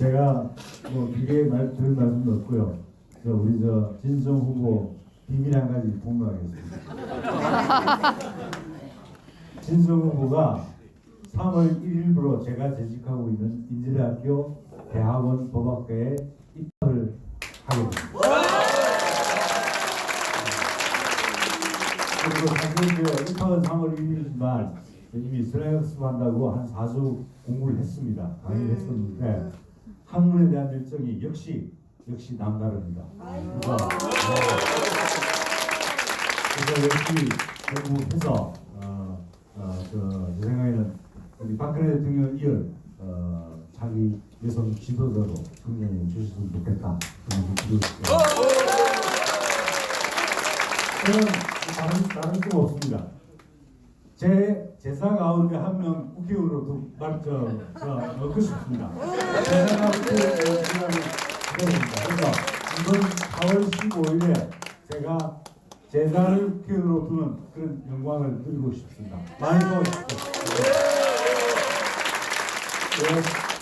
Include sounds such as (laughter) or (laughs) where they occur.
제가 뭐 길게 말 드릴 말씀도 없고요. 저 우리 저 진성 후보 비밀 한 가지 공개하겠습니다. (laughs) 진성 후보가 3월 1일부로 제가 재직하고 있는 인지대학교 대학원 법학과에 입학을 하게 됩니다. 그리고 사실 그 입학은 3월 1일이지만 이미 슬라이스 한다고 한 4주 공부를 했습니다. 강의를 했었는데 학문에 대한 열정이 역시 역시 남다릅니다. 그래서, 그래서 열심히 공부해서 어, 어, 그, 제 생각에는 우리 박근혜 대통령 이을 어, 자기 여성 지도자로 승리해 주셨으면 좋겠다. 그런 기도 저는 다른 다른 수 없습니다. 제 제사 가운데 한 명 국회의원으로 두 말저 저 넣고 싶습니다. 제사 가운데 기다립니다. 그래서 이번 4월 15일에 제가 제사를 국회의원으로 두는 그런 영광을 누리고 싶습니다. 많이 도와주십시오. 네.